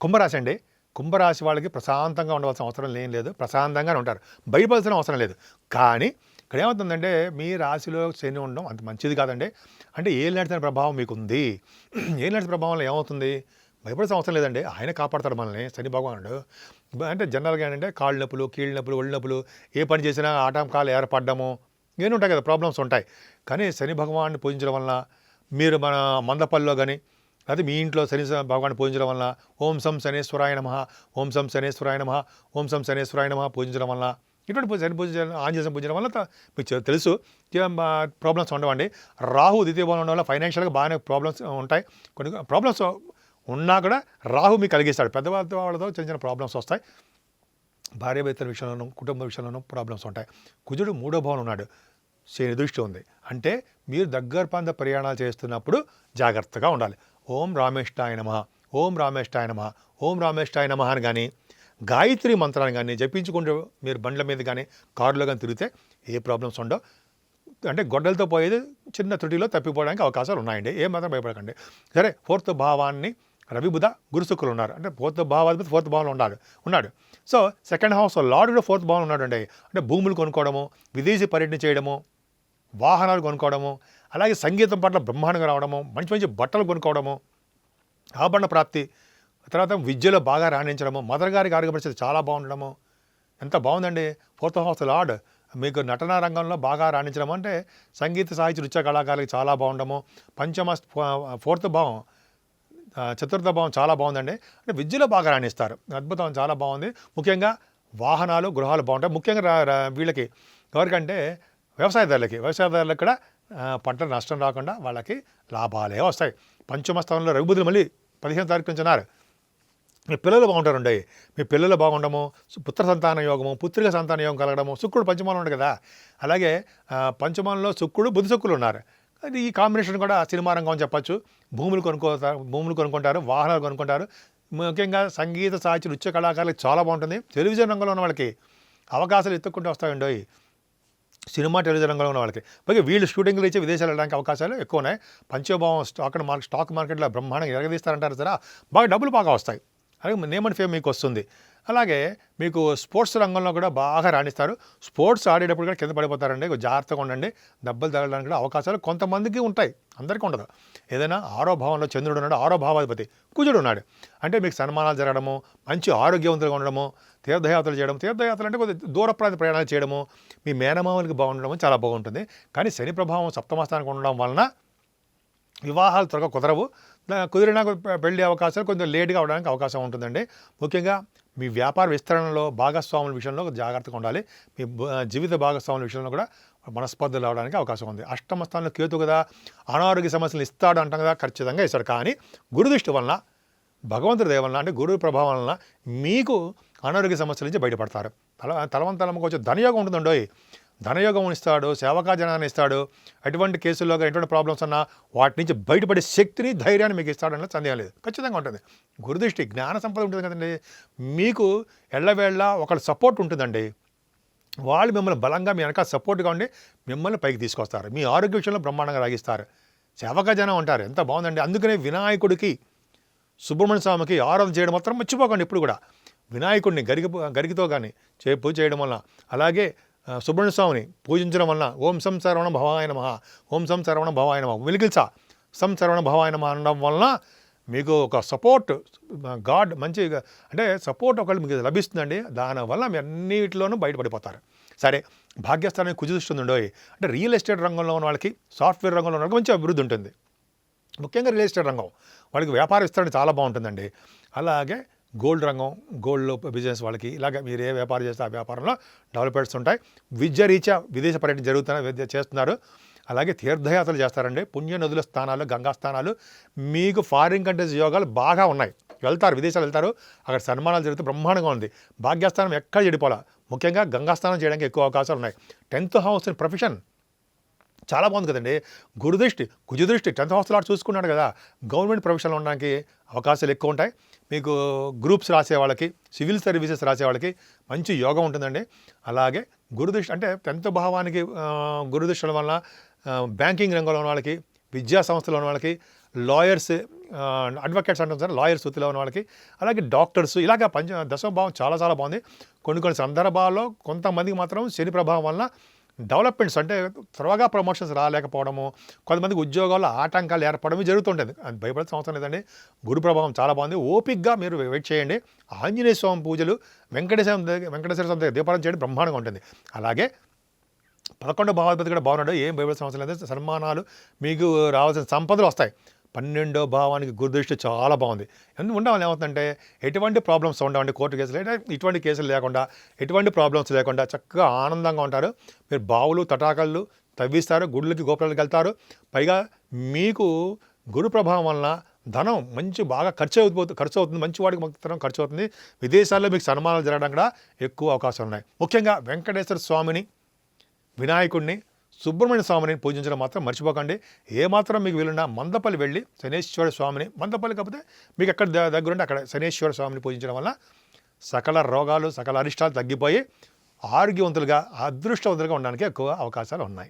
కుంభరాశి అండి. కుంభరాశి వాళ్ళకి ప్రశాంతంగా ఉండవలసిన అవసరం ఏం లేదు. ప్రశాంతంగానే ఉంటారు. భయపడాల్సిన అవసరం లేదు. కానీ ఇక్కడ ఏమవుతుందంటే మీ రాశిలో శని ఉండడం అంత మంచిది కాదండి. అంటే ఏం నడిచిన ప్రభావం మీకు ఉంది ఏం నడిచిన ప్రభావం ఏమవుతుంది? భయపడాల్సిన అవసరం లేదండి. ఆయన కాపాడతాడు మనల్ని. శని భగవానుడు. అంటే జనరల్గా ఏంటంటే కాళ్ళు నొప్పులు కీళ్ళ నొప్పులు ఒళ్ళు నొప్పులు ఏ పని చేసినా ఆటంకాలు ఏర్పడము ఏమి ఉంటాయి కదా ప్రాబ్లమ్స్ ఉంటాయి. కానీ శని భగవాన్ని పూజించడం వలన మీరు మన మందపల్లిలో కానీ లేకపోతే మీ ఇంట్లో శని భగవాన్ని పూజించడం వలన ఓం సం శనేశ్వరాయ నమ ఓం సం శనేశ్వరాయ నమ ఓం సం శనేశ్వరాయ నమ పూజించడం వలన. ఇటువంటి పూజ శని పూజ ఆంజనేయం పూజించడం వల్ల మీకు తెలుసు. ప్రాబ్లమ్స్ ఉండవండి. రాహు ద్వితీయ భవనం ఉండడం వల్ల ఫైనాన్షియల్గా బాగానే ప్రాబ్లమ్స్ ఉంటాయి. కొన్ని ప్రాబ్లమ్స్ ఉన్నా కూడా రాహు మీకు కలిగిస్తాడు. పెద్దవాళ్ళతో వాళ్ళతో చిన్న చిన్న ప్రాబ్లమ్స్ వస్తాయి. భార్య భర్తల విషయంలోనూ కుటుంబ విషయంలోనూ ప్రాబ్లమ్స్ ఉంటాయి. కుజుడు మూడో భవనం ఉన్నాడు. శని దృష్టి ఉంది. అంటే మీరు దగ్గర పంద ప్రయాణాలు చేస్తున్నప్పుడు జాగ్రత్తగా ఉండాలి. ఓం రామేష్టాయ నమ ఓం రామేష్టాయ నమ ఓం రామేష్టాయ నమ అని కానీ గాయత్రి మంత్రాన్ని కానీ జపించుకుంటూ మీరు బండ్ల మీద కానీ కారులో కానీ తిరిగితే ఏ ప్రాబ్లమ్స్ ఉండవు. అంటే గొడ్డలతో పోయేది చిన్న త్రుటిలో తప్పిపోవడానికి అవకాశాలు ఉన్నాయండి. ఏ మాత్రం భయపడకండి. సరే ఫోర్త్ భావాన్ని రవి బుధ ఉన్నారు. అంటే ఫోర్త్ భావాధిపతి ఫోర్త్ భావంలో ఉన్నాడు ఉన్నాడు. సో సెకండ్ హౌస్ లార్డ్ కూడా ఫోర్త్ భావంలో ఉన్నాడు అండి అంటే భూములు కొనుక్కోవడము విదేశీ పర్యటన చేయడము వాహనాలు కొనుక్కోవడము అలాగే సంగీతం పట్ల బ్రహ్మాండంగా రావడము మంచి మంచి బట్టలు కొనుక్కోవడము ఆభరణ ప్రాప్తి తర్వాత విద్యలో బాగా రాణించడము మదర్ గారికి ఆరోగ్య పరిస్థితి చాలా బాగుండడము. ఎంత బాగుందండి. ఫోర్త్ హౌస్ లార్డ్ మీకు నటనా రంగంలో బాగా రాణించడం అంటే సంగీత సాహిత్య నృత్య కళాకారులకు చాలా బాగుండము పంచమ ఫోర్త్ భావం చతుర్థ భావం చాలా బాగుందండి. అంటే విద్యలో బాగా రాణిస్తారు. అద్భుతం చాలా బాగుంది. ముఖ్యంగా వాహనాలు గృహాలు బాగుంటాయి. ముఖ్యంగా రా- వీళ్ళకి ఎవరికంటే వ్యవసాయదారులకి వ్యవసాయదారులకు కూడా పంట నష్టం రాకుండా వాళ్ళకి లాభాలే వస్తాయి. పంచమ స్థానంలో రఘుబుద్ధులు మళ్ళీ పదిహేను తారీఖు నుంచి ఉన్నారు. మీ పిల్లలు బాగుంటారండి. మీ పిల్లలు బాగుండము పుత్ర సంతాన యోగము పుత్రిక సంతాన యోగం కలగడము శుక్రుడు పంచమాలు ఉండదు కదా. అలాగే పంచమాలలో శుక్రుడు బుధ శుక్రులు ఉన్నారు. అది ఈ కాంబినేషన్ కూడా సినిమా రంగం అని చెప్పచ్చు. భూములు కొనుక్కోతారు భూములు కొనుక్కుంటారు వాహనాలు కొనుక్కుంటారు. ముఖ్యంగా సంగీత సాహిత్య నృత్య కళాకారులకు చాలా బాగుంటుంది. టెలివిజన్ రంగంలో ఉన్న వాళ్ళకి అవకాశాలు ఎత్తుక్కుంటూ వస్తాయండి. సినిమా టెలివిజన్ రంగంలో ఉన్న వాళ్ళకి. పైగా వీళ్ళు షూటింగ్లు ఇచ్చి విదేశాలు వెళ్ళడానికి అవకాశాలు ఎక్కువ ఉన్నాయి పంచభావం స్టాక్ మార్కెట్ స్టాక్ మార్కెట్లో బ్రహ్మాండంగా ఎరగదీస్తారంటారు సరే బాగా డబ్బులు బాగా వస్తాయి. అలాగే నేమ్ అండ్ ఫేమ్ మీకు వస్తుంది. అలాగే మీకు స్పోర్ట్స్ రంగంలో కూడా బాగా రాణిస్తారు. స్పోర్ట్స్ ఆడేటప్పుడు కూడా కింద పడిపోతారండి. జాగ్రత్తగా ఉండండి. దెబ్బలు తగలడానికి కూడా అవకాశాలు కొంతమందికి ఉంటాయి. అందరికీ ఉండదు. ఏదైనా ఆరో భావంలో చంద్రుడు ఉన్నాడు. ఆరో భావాధిపతి కుజుడు ఉన్నాడు. అంటే మీకు సన్మానాలు జరగడము మంచి ఆరోగ్యవంతులుగా ఉండడము తీర్థయాత్రలు చేయడం తీర్థయాత్రలు అంటే కొద్దిగా దూర ప్రాంత ప్రయాణాలు చేయడము మీ మేనమామలకి బాగుండడము చాలా బాగుంటుంది. కానీ శని ప్రభావం సప్తమస్థానికి ఉండడం వలన వివాహాలు త్వరగా కుదరవు. కుదిరినా పెళ్ళి అవకాశాలు కొంచెం లేట్గా అవడానికి అవకాశం ఉంటుందండి. ముఖ్యంగా మీ వ్యాపార విస్తరణలో భాగస్వాముల విషయంలో జాగ్రత్తగా ఉండాలి. మీ జీవిత భాగస్వాముల విషయంలో కూడా మనస్పర్ధలు రావడానికి అవకాశం ఉంది. అష్టమ స్థానంలో కేతు కదా అనారోగ్య సమస్యలు ఇస్తాడు అంటాం కదా ఖచ్చితంగా ఇస్తాడు. కానీ గురుదృష్టి వలన భగవంతుడి దయ వలన అంటే గురువు ప్రభావం వలన మీకు అనారోగ్య సమస్యల నుంచి బయటపడతారు. తల తలవంతలమ్మకు వచ్చే ధనయోగం ఉంటుందండో ధనయోగం ఇస్తాడు సేవకాజనాన్ని ఇస్తాడు ఎటువంటి కేసుల్లో ఎటువంటి ప్రాబ్లమ్స్ ఉన్నా వాటి నుంచి బయటపడే శక్తిని ధైర్యాన్ని మీకు ఇస్తాడని సందేహం లేదు. ఖచ్చితంగా ఉంటుంది. గురుదృష్టి జ్ఞాన సంపద ఉంటుంది కదండి. మీకు ఎళ్ళవేళ్ళ ఒకళ్ళ సపోర్ట్ ఉంటుందండి. వాళ్ళు మిమ్మల్ని బలంగా మీ వెనక సపోర్ట్గా ఉండి మిమ్మల్ని పైకి తీసుకొస్తారు. మీ ఆరోగ్య విషయంలో బ్రహ్మాండంగా రాగిస్తారు. సేవక జనం ఉంటారు. ఎంత బాగుందండి. అందుకనే వినాయకుడికి సుబ్రహ్మణ్య స్వామికి ఆరాధన చేయడం మాత్రం మర్చిపోకండి ఇప్పుడు కూడా. వినాయకుడిని గరిగి గరిగితో కానీ చే పూజ చేయడం వలన అలాగే సుబ్రహ్మణ్య స్వామిని పూజించడం వలన ఓం సం శరవణ భవాయ నమ ఓం సం శరవణ భవాయ నమ వెలిగిల్సా సం శరవణ భవాయ నమ అనడం వలన మీకు ఒక సపోర్ట్ గాడ్ మంచి అంటే సపోర్ట్ ఒకళ్ళు మీకు లభిస్తుందండి దానివల్ల మీ అన్నిటిలోనూ బయటపడిపోతారు. సరే భాగ్యస్థానాన్ని కుదిస్తుందండో అంటే రియల్ ఎస్టేట్ రంగంలో ఉన్న వాళ్ళకి సాఫ్ట్వేర్ రంగంలో ఉన్న వాళ్ళకి మంచి అభివృద్ధి ఉంటుంది. ముఖ్యంగా రియల్ ఎస్టేట్ రంగం. వాళ్ళకి వ్యాపార విస్తరణ చాలా బాగుంటుందండి. అలాగే గోల్డ్ రంగం గోల్డ్ బిజినెస్ వాళ్ళకి ఇలాగ మీరు ఏ వ్యాపారం చేస్తే ఆ వ్యాపారంలో డెవలప్మెంట్స్ ఉంటాయి. విద్య రీత్యా విదేశ పర్యటన జరుగుతున్న విద్య చేస్తున్నారు. అలాగే తీర్థయాత్రలు చేస్తారండి. పుణ్య నదుల స్థానాలు గంగా స్థానాలు మీకు ఫారిన్ కంట్రీస్ యోగాలు బాగా ఉన్నాయి. వెళ్తారు విదేశాలు వెళ్తారు. అక్కడ సన్మానాలు జరిగితే బ్రహ్మాండంగా ఉంది. భాగ్యస్థానం ఎక్కడ చెడిపోలా? ముఖ్యంగా గంగాస్నానం చేయడానికి ఎక్కువ అవకాశాలు ఉన్నాయి. Tenth house profession. చాలా బాగుంది కదండి. గురుదృష్టి కుజదృష్టి టెన్త్ హౌస్ లాట్ చూసుకున్నాడు కదా. గవర్నమెంట్ ప్రొఫెషన్లో ఉండడానికి అవకాశాలు ఎక్కువ ఉంటాయి. మీకు గ్రూప్స్ రాసే వాళ్ళకి సివిల్ సర్వీసెస్ రాసే వాళ్ళకి మంచి యోగం ఉంటుందండి. అలాగే గురుదృష్టి అంటే టెన్త్ భావానికి గురుదృష్టిల గురుదృష్టి వల్ల బ్యాంకింగ్ రంగంలో ఉన్న వాళ్ళకి విద్యా సంస్థలో ఉన్న వాళ్ళకి లాయర్స్ అడ్వకేట్స్ అంటాం సార్ లాయర్స్ వృత్తిలో ఉన్న వాళ్ళకి అలాగే డాక్టర్స్ ఇలాగ పంచ దశమ భావం చాలా చాలా బాగుంది. కొన్ని కొన్ని సందర్భాల్లో కొంతమందికి మాత్రం శని ప్రభావం వలన డెవలప్మెంట్స్ అంటే త్వరగా ప్రమోషన్స్ రాలేకపోవడము కొంతమందికి ఉద్యోగాల్లో ఆటంకాలు ఏర్పడమే జరుగుతుంటుంది. అది భయపడాల్సిన అవసరం లేదండి. గురు ప్రభావం చాలా బాగుంది. ఓపిక్గా మీరు వెయిట్ చేయండి. ఆంజనేయ స్వామి పూజలు వెంకటేశ్వర దగ్గర- వెంకటేశ్వర స్వామి దగ్గర దీపారం చేయడం బ్రహ్మాండంగా ఉంటుంది. అలాగే పదకొండు భావాధిపతి కూడా బాగున్నాడు ఏం భయపడాల్సిన అవసరం లేదు. సన్మానాలు మీకు రావాల్సిన సంపదలు వస్తాయి. పన్నెండో భావానికి గురుదృష్టి చాలా బాగుంది. ఎందుకు ఉండడం ఏమవుతుందంటే ఎటువంటి ప్రాబ్లమ్స్ ఉండవండి కోర్టు కేసులు. ఎటువంటి ఇటువంటి కేసులు లేకుండా ఎటువంటి ప్రాబ్లమ్స్ లేకుండా చక్కగా ఆనందంగా ఉంటారు. మీరు బావులు తటాకళ్ళు తవ్విస్తారు గుళ్ళకి గోపురాలకు వెళ్తారు. పైగా మీకు గురు ప్రభావం వలన ధనం మంచి బాగా ఖర్చు అయిపోతుంది ఖర్చు అవుతుంది. మంచి వాడికి మొత్తం ఖర్చు అవుతుంది. విదేశాల్లో మీకు సన్మానాలు జరగడం కూడా ఎక్కువ అవకాశాలు ఉన్నాయి. ముఖ్యంగా వెంకటేశ్వర స్వామిని వినాయకుడిని సుబ్రహ్మణ్య స్వామిని పూజించడం మాత్రం మర్చిపోకండి. ఏమాత్రం మీకు వీలున్నా మందపల్లి వెళ్ళి శనేశ్వర స్వామిని మందపల్లి కాకపోతే మీకు ఎక్కడ దగ్గర దగ్గరుంటే అక్కడ శనేశ్వర స్వామిని పూజించడం వల్ల సకల రోగాలు సకల అరిష్టాలు తగ్గిపోయి ఆరోగ్యవంతులుగా అదృష్టవంతులుగా ఉండడానికి ఎక్కువ అవకాశాలు ఉన్నాయి.